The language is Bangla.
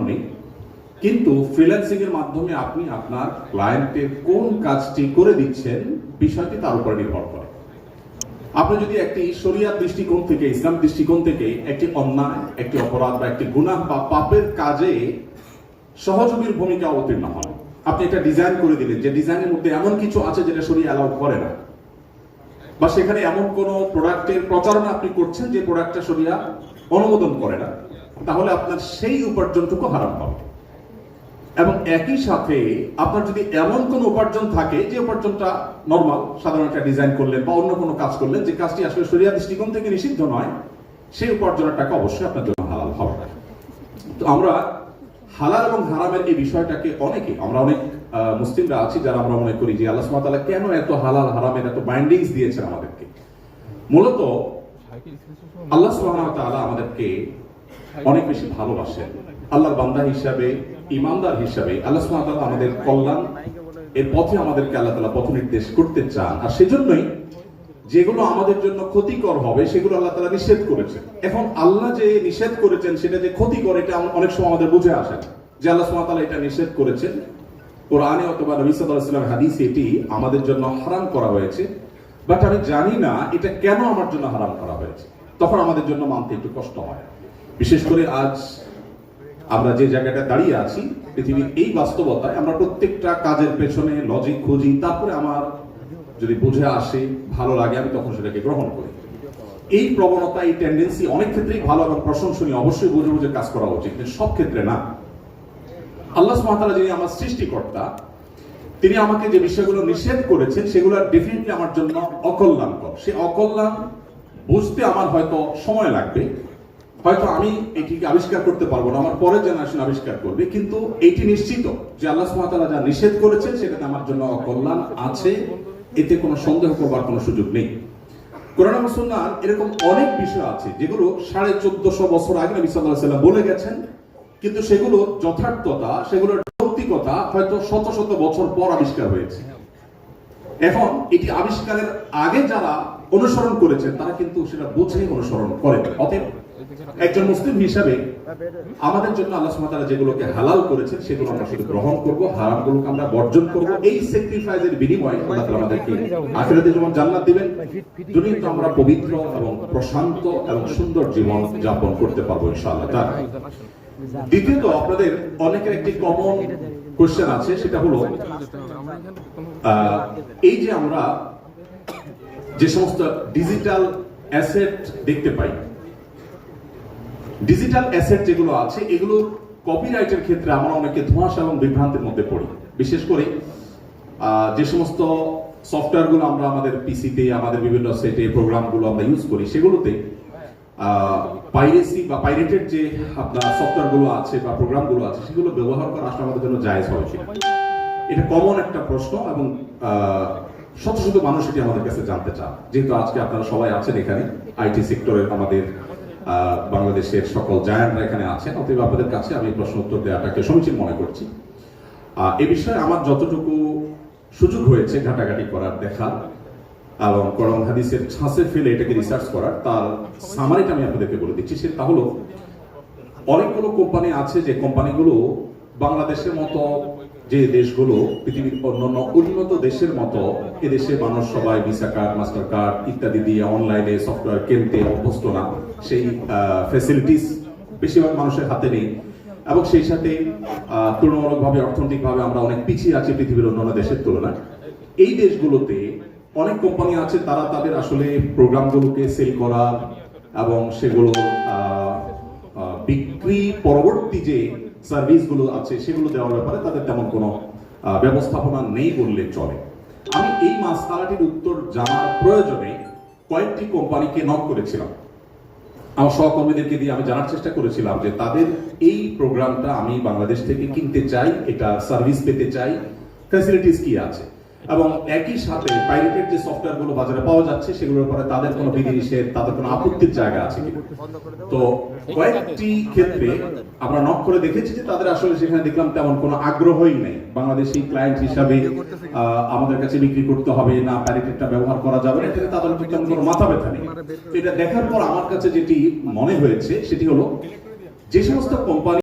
বারণ নেই কিন্তু ফ্রিল্যান্সিং এর মাধ্যমে আপনি আপনার ক্লায়েন্টের কোন কাজটি করে দিচ্ছেন, বিষয়টি তার উপর নির্ভর করে। আপনি যদি একটি শরিয়ার দৃষ্টিকোণ থেকে, ইসলাম দৃষ্টিকোণ থেকে একটি অন্যায়, একটি অপরাধ বা একটি গুনাহ বা পাপের কাজে সহযোগীর ভূমিকা অবতীর্ণ হন, আপনি একটা ডিজাইন করে দিলেন যে ডিজাইনের মধ্যে এমন কিছু আছে যেটা শরীর অ্যালাউ করে না। বা সেখানে এমন কোন প্রোডাক্টের প্রচারণা আপনি করছেন যে প্রোডাক্টটা শরিয়া অনুমোদন করে না, তাহলে আপনার সেই উপার্জনটুকু হারাম হবে এবং একই সাথে আপনার যদি এমন কোন উপার্জন থাকে, যে উপার্জনটা নর্মাল সাধারণ একটা ডিজাইন করলেন বা অন্য কোনো কাজ করলেন, যে কাজটি আসলে শরিয়া দৃষ্টিকোণ থেকে নিষিদ্ধ নয়, সেই উপার্জনের টাকা অবশ্যই আপনার জন্য হালাল হবে। তো আমরা হালাল এবং হারামের এই বিষয়টাকে অনেকে, আমরা অনেক মুসলিমরা আছি যারা আমরা মনে করি যে আল্লাহ কেন এত হালাল, হারামের এত বাইন্ডিংস দিয়েছেন আমাদেরকে। মূলত আল্লাহ আমাদেরকে অনেক বেশি ভালোবাসেন। আল্লাহর বান্দা হিসাবে ইমানদার হিসাবে আল্লাহ আমাদের কল্যাণ, এর পথে আমাদেরকে আল্লাহ তাআলা পথ নির্দেশ করতে চান। আর সেজন্যই যেগুলো আমাদের জন্য ক্ষতিকর হবে, সেগুলো আল্লাহ তাআলা নিষেধ করেছেন। এখন আল্লাহ যে নিষেধ করেছেন, সেটা যে ক্ষতিকর, এটা অনেক সময় আমাদের বুঝে আসে যে আল্লাহ তাআলা এটা নিষেধ করেছেন। কোরআনে অথবা নবী ওয়াসাল্লাম হাদিসে এটি আমাদের জন্য হারাম করা হয়েছে। বাট আমি জানি না এটা কেন আমার জন্য হারাম করা হয়েছে। তখন আমাদের জন্য মানতে একটু কষ্ট হয়। বিশেষ করে আজ আমরা যে জায়গাটা দাঁড়িয়ে আছি, পৃথিবীর এই বাস্তবতায় আমরা প্রত্যেকটা কাজের পেছনে লজিক খুঁজি, তারপরে আমার যদি বুঝে আসে, ভালো লাগে, আমি তখন সেটাকে গ্রহণ করি। এই প্রবণতা, এই টেন্ডেন্সি অনেক ক্ষেত্রেই ভালো এবং প্রশংসনীয়, অবশ্যই বুঝে বুঝে কাজ করা উচিত সব ক্ষেত্রে না। আল্লাহ সুবহানাহু যিনি আমার সৃষ্টিকর্তা তিনি আমাকে যে বিষয়গুলো নিষেধ করেছেন, সেগুলো ডেফিনেটলি আমার জন্য অকল্যাণকর। সে অকল্যাণ বুঝতে আমার হয়তো সময় লাগবে। হয়তো আমি এটিকে আবিষ্কার করতে পারব না, আমার পরের জেনারেশন আবিষ্কার করবে, কিন্তু এটি নিশ্চিত যে আল্লাহ সুবহানাহু যা নিষেধ করেছেন, সেটাতে আমার জন্য অকল্যাণ আছে। এতে কোনো সন্দেহ করবার কোনো সুযোগ নেই। কোরআন সুন্নাহর এরকম অনেক বিষয় আছে, যেগুলো সাড়ে চোদ্দশো বছর আগে নবী আলাইহি সাল্লাম বলে গেছেন কিন্তু সেগুলোর যথার্থতা, সেগুলোর যৌক্তিকতা হয়তো শত শত বছর পর আবিষ্কার হয়েছে। এখন এটি আবিষ্কারের আগে যারা অনুসরণ করেছেন, তারা কিন্তু সেটা বুঝে অনুসরণ করে অতএব একজন মুসলিম হিসাবে আমাদের জন্য আল্লাহ তাআলা যেগুলোকে হালাল করেছেন, সেগুলো আমরা শুধু গ্রহণ করব, হারামগুলোকে আমরা বর্জন করব। এই স্যাক্রিফাইসের বিনিময়ে আল্লাহ আমাদেরকে আখিরাতে যেমন জান্নাত দিবেন, দুনিয়াতে আমরা পবিত্র এবং প্রশান্ত এবং সুন্দর জীবন যাপন করতে পারব ইনশাআল্লাহ। তাআলা দ্বিতীয়ত আপনাদের অনেকের একটি কমন কোশ্চেন আছে, সেটা হলো এই যে আমরা যে সমস্ত ডিজিটাল অ্যাসেট দেখতে পাই ডিজিটাল অ্যাসেট যেগুলো আছে, এগুলো কপিরাইটের ক্ষেত্রে আমরা অনেকে ধোঁয়াশা এবং বিভ্রান্তের মধ্যে পড়ি। বিশেষ করে যে সমস্ত সফটওয়্যারগুলো আমরা আমাদের পিসিতে আমাদের বিভিন্ন সেটে প্রোগ্রামগুলো আমরা ইউজ করি, সেগুলোতে পাইরেসি বা পাইরেটেড যে আপনার সফটওয়্যারগুলো আছে বা প্রোগ্রামগুলো আছে, সেগুলো ব্যবহার করা আসলে আমাদের জন্য জায়েজ হবে কিনা এটা কমন একটা প্রশ্ন এবং শত শত মানুষ এটি আমাদের কাছে জানতে চান যেহেতু আজকে আপনারা সবাই আছেন এখানে আইটি সেক্টরের আমাদের বাংলাদেশের সকল জায়ান্টরা এখানে আছেন অতএব আপনাদের কাছে আমি প্রশ্ন উত্তর দেওয়াটাকে সমীচীন মনে করছি। এ বিষয়ে আমার যতটুকু সুযোগ হয়েছে ঘাটাঘাটি করার দেখার এবং করম হাদিসের ছাঁচে ফেলে এটাকে রিসার্চ করার, তার সামারিটা আমি আপনাদেরকে বলে দিচ্ছি। সেটা হলো, অনেকগুলো কোম্পানি আছে যে কোম্পানিগুলো বাংলাদেশের মতো যে দেশগুলো পৃথিবীর অন্যান্য উন্নত দেশের মতো এদেশে মানুষ সবাই ভিসা কার্ড, মাস্টার কার্ড ইত্যাদি দিয়ে অনলাইনে সফটওয়্যার কিনতে অভ্যস্ত না। সেই ফ্যাসিলিটিস বেশিরভাগ মানুষের হাতে নেই। এবং সেই সাথে তুলনামূলকভাবে, অর্থনৈতিকভাবে আমরা অনেক পিছিয়ে আছি পৃথিবীর অন্যান্য দেশের তুলনায়। এই দেশগুলোতে অনেক কোম্পানি আছে, তারা তাদের আসলে প্রোগ্রামগুলোকে সেল করা এবং সেগুলো বিক্রি পরবর্তী যে সার্ভিসগুলো আছে, সেগুলো দেওয়ার ব্যাপারে তাদের তেমন কোনো ব্যবস্থাপনা নেই বললে চলে। আমি এই মাসকালাটির উত্তর জানার প্রয়োজনে কয়েকটি কোম্পানিকে নক করেছিলাম। আমার সহকর্মীদেরকে দিয়ে আমি জানার চেষ্টা করেছিলাম যে তাদের এই প্রোগ্রামটা আমি বাংলাদেশ থেকে কিনতে চাই, এটা সার্ভিস পেতে চাই ফ্যাসিলিটিস কি আছে? এবং একই সাথে পাইরেটেড যে সফটওয়্যারগুলো বাজারে পাওয়া যাচ্ছে, সেগুলোর উপরে তাদের কোনো বিধিনিষেধ তাদের কোনো আপত্তির জায়গা আছে তো কয়েকটি ক্ষেত্রে আমরা নক করে দেখেছি যে তাদের আসলে সেখানে দেখলাম তেমন কোনো আগ্রহই নেই। বাংলাদেশি ক্লায়েন্ট হিসাবে আমাদের কাছে বিক্রি করতে হবে না প্যারিটেডটা ব্যবহার করা যাবে না, এটাতে তাদের তেমন কোনো মাথা ব্যথা নেই। এটা দেখার পর আমার কাছে যেটি মনে হয়েছে, সেটি হলো যে সমস্ত কোম্পানি